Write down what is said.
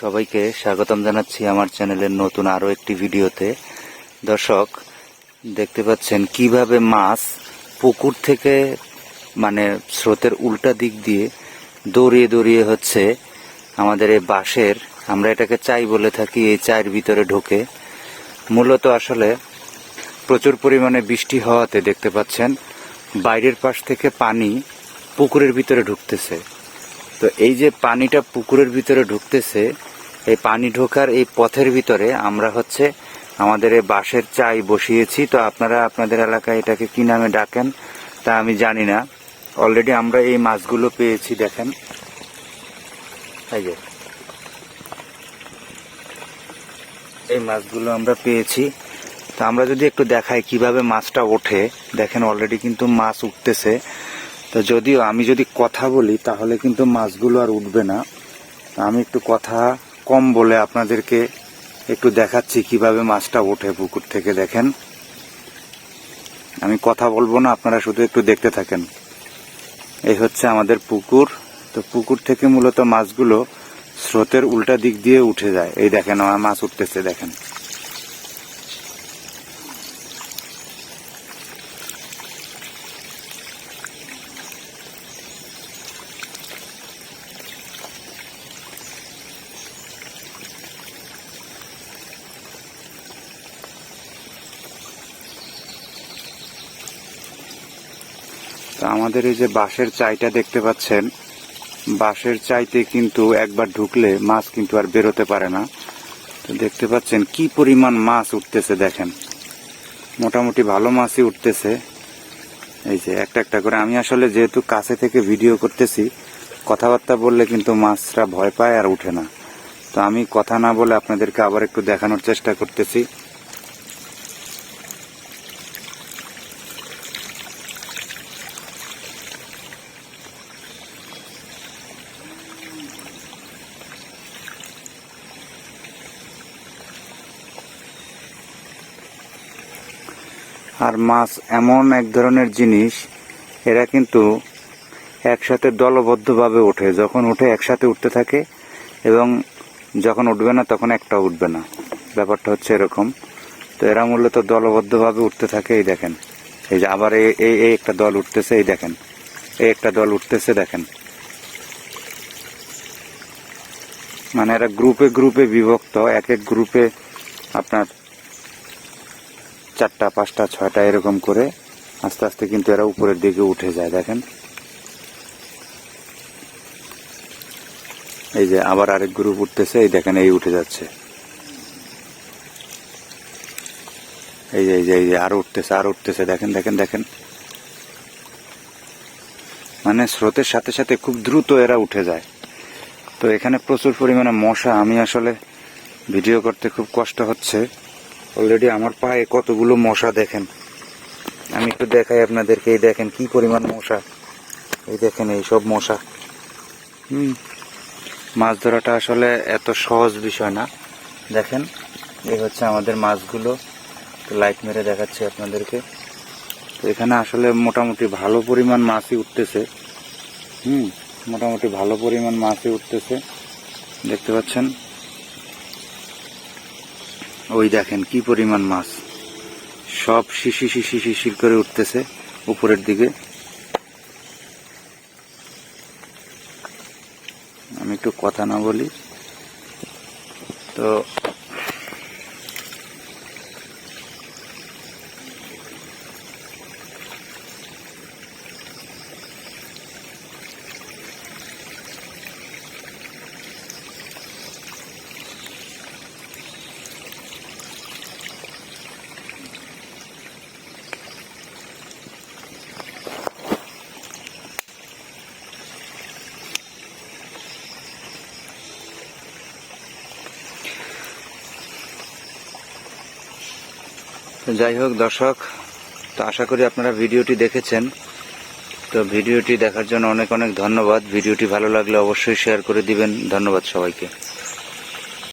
সবাইকে স্বাগতম জানাচ্ছি আমার চ্যানেলের নতুন আরও একটি ভিডিওতে। দর্শক, দেখতে পাচ্ছেন কীভাবে মাছ পুকুর থেকে মানে স্রোতের উল্টা দিক দিয়ে দৌড়িয়ে দৌড়িয়ে হচ্ছে আমাদের এই বাঁশের, আমরা এটাকে চাই বলে থাকি, এই চায়ের ভিতরে ঢোকে। মূলত আসলে প্রচুর পরিমাণে বৃষ্টি হওয়াতে দেখতে পাচ্ছেন বাইরের পাশ থেকে পানি পুকুরের ভিতরে ঢুকতেছে। তো এই যে পানিটা পুকুরের ভিতরে ঢুকতেছে, এই পানি ঢোকার এই পথের ভিতরে আমরা হচ্ছে আমাদের এই বাঁশের চাই বসিয়েছি। তো আপনারা আপনাদের এলাকায় এটাকে কি নামে ডাকেন তা আমি জানি না। অলরেডি আমরা এই মাছগুলো পেয়েছি, দেখেন। এই যে। এই মাছগুলো আমরা পেয়েছি। তো আমরা যদি একটু দেখাই কীভাবে মাছটা ওঠে, দেখেন অলরেডি কিন্তু মাছ উঠতেছে। তো যদিও আমি যদি কথা বলি, তাহলে কিন্তু মাছগুলো আর উঠবে না। আমি একটু কথা কম বলে আপনাদেরকে একটু দেখাচ্ছি কীভাবে মাছটা ওঠে পুকুর থেকে, দেখেন। আমি কথা বলব না, আপনারা শুধু একটু দেখতে থাকেন। এই হচ্ছে আমাদের পুকুর। তো পুকুর থেকে মূলত মাছগুলো স্রোতের উল্টা দিক দিয়ে উঠে যায়। এই দেখেন, আমার মাছ উঠতেছে, দেখেন। তো আমাদের এই যে বাঁশের চাইটা দেখতে পাচ্ছেন, বাঁশের চাইতে কিন্তু একবার ঢুকলে মাছ কিন্তু আর বেরোতে পারে না। তো দেখতে পাচ্ছেন কি পরিমাণ মাছ উঠতেছে দেখেন। মোটামুটি ভালো মাছই উঠতেছে। এই যে একটা একটা করে। আমি আসলে যেহেতু কাছে থেকে ভিডিও করতেছি, কথাবার্তা বললে কিন্তু মাছরা ভয় পায় আর উঠে না। তো আমি কথা না বলে আপনাদেরকে আবার একটু দেখানোর চেষ্টা করতেছি। আর মাছ এমন এক ধরনের জিনিস, এরা কিন্তু একসাথে দলবদ্ধভাবে ওঠে। যখন উঠে একসাথে উঠতে থাকে এবং যখন উঠবে না, তখন একটা উঠবে না। ব্যাপারটা হচ্ছে এরকম। তো এরা মূলত দলবদ্ধভাবে উঠতে থাকে, এই দেখেন। এই যে আবার এই এই একটা দল উঠতেছে, এই দেখেন। এই একটা দল উঠতেছে, দেখেন। মানে এরা গ্রুপে গ্রুপে বিভক্ত। এক এক গ্রুপে আপনার চারটা, পাঁচটা, ছয়টা এরকম করে আস্তে আস্তে কিন্তু এরা উপরের দিকে উঠে যায়, দেখেন। এই যে আবার আরেক গ্রুপ উঠতেছে, এই দেখেন, এই উঠে যাচ্ছে। এই যে এই যে এই যে, আরও উঠতেছে আরও উঠতেছে, দেখেন দেখেন দেখেন। মানে স্রোতের সাথে সাথে খুব দ্রুত এরা উঠে যায়। তো এখানে প্রচুর পরিমাণে মশা, আমি আসলে ভিডিও করতে খুব কষ্ট হচ্ছে। অলরেডি আমার পায়ে কতগুলো মশা দেখেন। আমি একটু দেখাই আপনাদেরকে, এই দেখেন কি পরিমাণ মশা। এই দেখেন এই সব মশা। হুম, মাছ ধরাটা আসলে এত সহজ বিষয় না। দেখেন, এই হচ্ছে আমাদের মাছগুলো। লাইট মেরে দেখাচ্ছি আপনাদেরকে। তো এখানে আসলে মোটামুটি ভালো পরিমাণ মাছই উঠতেছে। হুম, মোটামুটি ভালো পরিমাণ মাছই উঠতেছে। দেখতে পাচ্ছেন? ওই দেখেন কি পরিমাণ মাছ। সব শিশি শিশি শিশির করে উঠতেছে উপরের দিকে। আমি একটু কথা না বলি। তো যাই হোক, দর্শক, তো আশা করি আপনারা ভিডিওটি দেখেছেন। তো ভিডিওটি দেখার জন্য অনেক অনেক ধন্যবাদ। ভিডিওটি ভালো লাগলে অবশ্যই শেয়ার করে দিবেন। ধন্যবাদ সবাইকে।